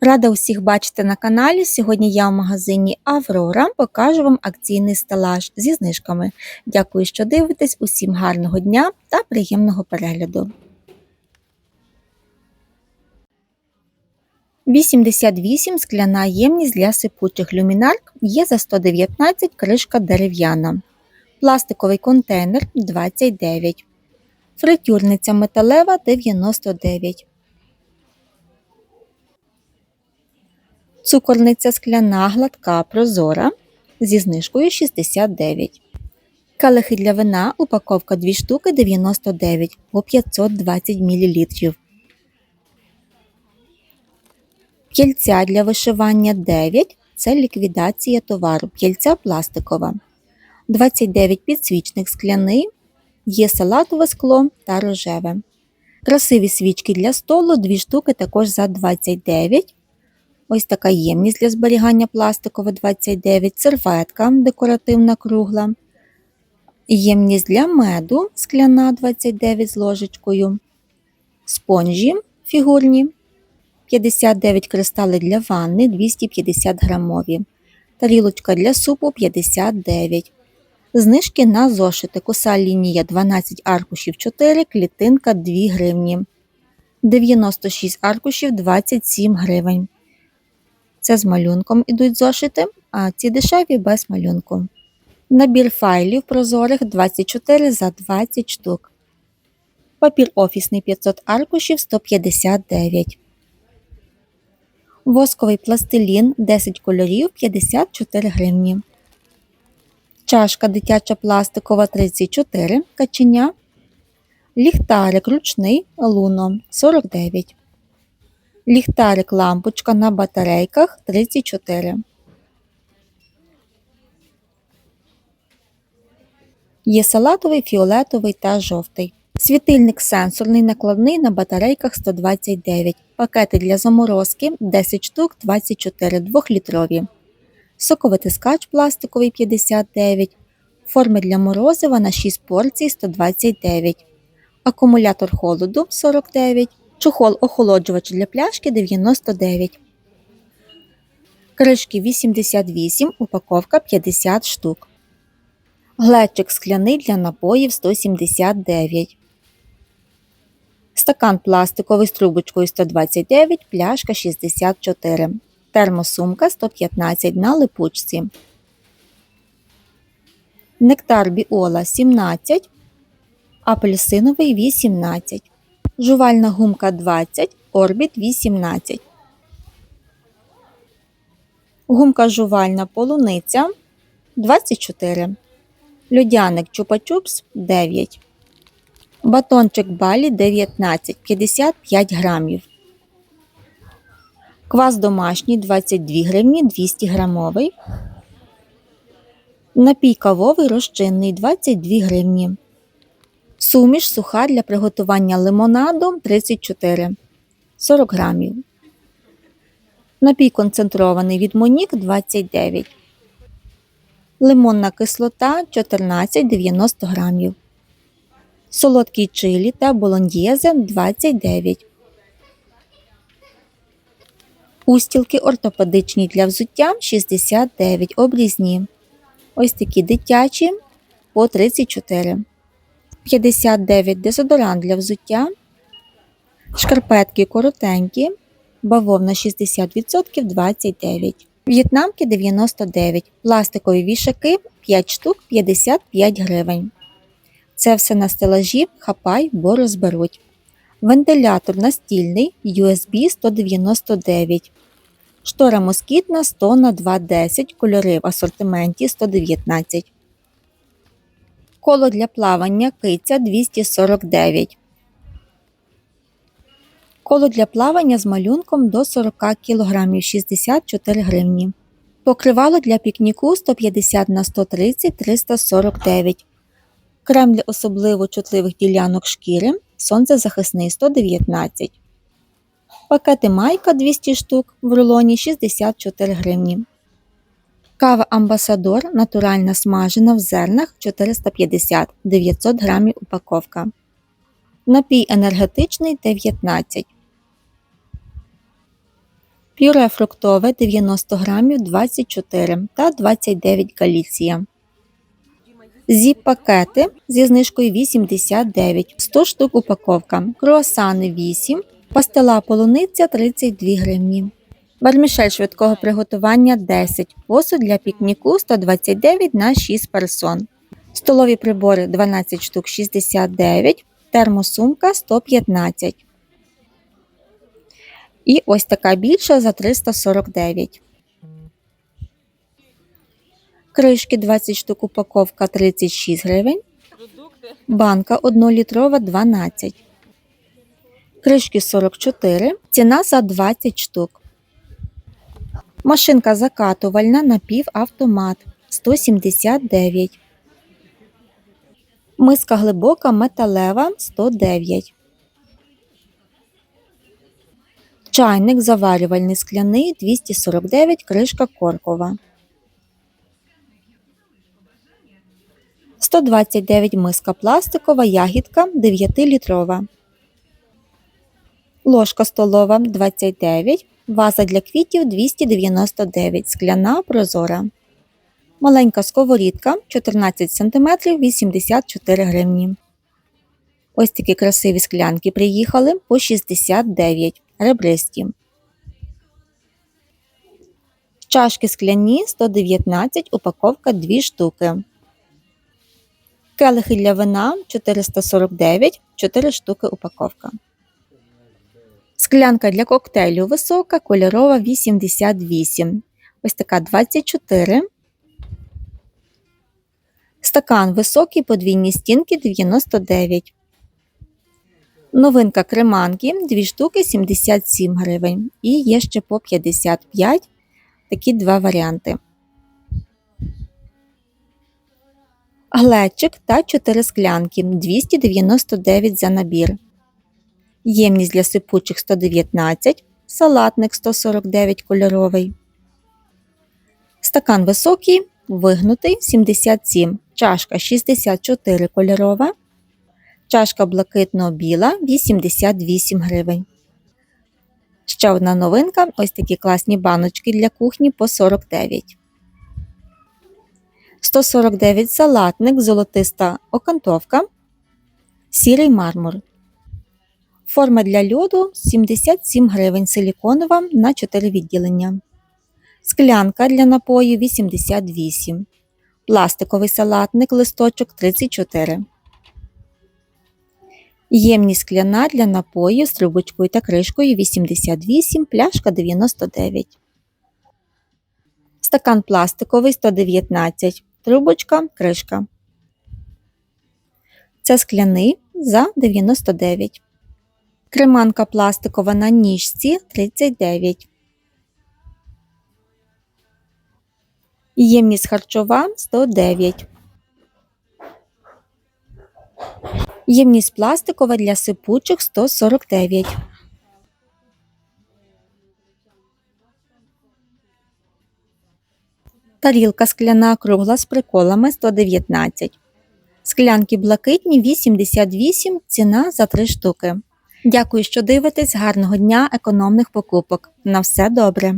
Рада усіх бачити на каналі. Сьогодні я в магазині Аврора покажу вам акційний стелаж зі знижками. Дякую, що дивитесь. Усім гарного дня та приємного перегляду. 88 скляна ємність для сипучих люмінарк є за 119 кришка дерев'яна. Пластиковий контейнер 29. Фритюрниця металева 99. Цукорниця скляна гладка прозора зі знижкою 69. Калихи для вина упаковка 2 штуки 99 по 520 мл. П'яльця для вишивання 9 це ліквідація товару. П'яльця пластикова. 29 підсвічник скляний. Є салатове скло та рожеве. Красиві свічки для столу 2 штуки також за 29 Ось така ємність для зберігання пластикова 29, серветка декоративна кругла, ємність для меду скляна 29 з ложечкою, спонжі фігурні 59 кристали для ванни 250 грамові, тарілочка для супу 59. Знижки на зошити. Коса лінія 12 аркушів 4, клітинка 2 гривні. 96 аркушів 27 гривень. Це з малюнком ідуть зошити, а ці дешеві без малюнку. Набір файлів прозорих 24 за 20 штук. Папір офісний 500 аркушів 159. Восковий пластилін 10 кольорів 54 гривні. Чашка дитяча пластикова 34 каченя. Ліхтарик ручний луно 49. Ліхтарик лампочка на батарейках 34. Є салатовий, фіолетовий та жовтий. Світильник сенсорний накладний на батарейках 129. Пакети для заморозки 10 штук 24 2-літрові. Соковитискач пластиковий 59. Форми для морозива на 6 порцій 129. Акумулятор холоду 49. Чохол охолоджувач для пляшки 99. Кришки 88, упаковка 50 штук. Глечик скляний для напоїв 179. Стакан пластиковий з трубочкою 129, пляшка 64. Термосумка 115 на липучці. Нектар біола 17. Апельсиновий 18 жувальна гумка 20, орбіт 18. Гумка жувальна полуниця 24. Льодяник чупа-чупс 9. Батончик балі 19 55 грамів. Квас домашній 22 гривні 200 грамовий. Напій кавовий розчинний 22 гривні. Суміш суха для приготування лимонаду 34 40 грамів. Напій концентрований від Монік 29. Лимонна кислота 14,90 грамів. Солодкий чилі та болоньєзе 29. Устілки ортопедичні для взуття 69 обрізні. Ось такі дитячі по 34. 59 дезодорант для взуття, шкарпетки коротенькі, бавовна 60% 29, в'єтнамки 99, пластикові вішаки 5 штук 55 гривень. Це все на стелажі, хапай, бо розберуть. Вентилятор настільний USB 199. Штора москітна 100 на 210 кольори в асортименті 119. Коло для плавання киця 249. Коло для плавання з малюнком до 40 кг 64 гривні. Покривало для пікніку 150 на 130 349 Крем для особливо чутливих ділянок шкіри. Сонцезахисний 119 Пакети майка 200 штук в рулоні 64 гривні. Кава Амбасадор натуральна смажена в зернах 450 900 грамів упаковка. Напій енергетичний 19. Пюре фруктове 90 грамів 24 та 29 галіція. Зіп-пакети зі знижкою 89, 100 штук упаковка, круасани 8, пастила полуниця 32 гривні. Вермішель швидкого приготування 10, посуд для пікніку 129 на 6 персон. Столові прибори 12 штук 69, термосумка 115. І ось така більша за 349. Кришки 20 штук упаковка 36 гривень. Банка 1 літрова 12. Кришки 44. Ціна за 20 штук. Машинка закатувальна напівавтомат 179. Миска глибока металева 109. Чайник заварювальний скляний 249, кришка коркова. 129 миска пластикова, ягідка 9-літрова. Ложка столова 29, ваза для квітів 299, скляна прозора. Маленька сковорідка 14 см 84 гривні. Ось такі красиві склянки приїхали по 69 ребристі. Чашки скляні 119, упаковка 2 штуки. Келихи для вина 449, 4 штуки упаковка. Склянка для коктейлю висока, кольорова 88. Ось така 24. Стакан високий, подвійні стінки 99. Новинка креманки 2 штуки 77 гривень. І є ще по 55 такі два варіанти. Глечик та 4 склянки 299 за набір. Ємність для сипучих 119, салатник 149 кольоровий. Стакан високий, вигнутий 77, чашка 64 кольорова, чашка блакитно-біла 88 гривень. Ще одна новинка ось такі класні баночки для кухні по 49. 149 салатник, золотиста окантовка, сірий мармур. Форма для льоду 77 гривень силіконова на 4 відділення. Склянка для напою 88. Пластиковий салатник листочок 34. Ємність скляна для напою з трубочкою та кришкою 88, пляшка 99. Стакан пластиковий 119. Трубочка, кришка. Це скляний за 99. Креманка пластикова на ніжці 39. Ємність харчова 109. Ємність пластикова для сипучих 149. Тарілка скляна кругла з приколами 119. Склянки блакитні 88, ціна за 3 штуки. Дякую, що дивитесь. Гарного дня, економних покупок. На все добре!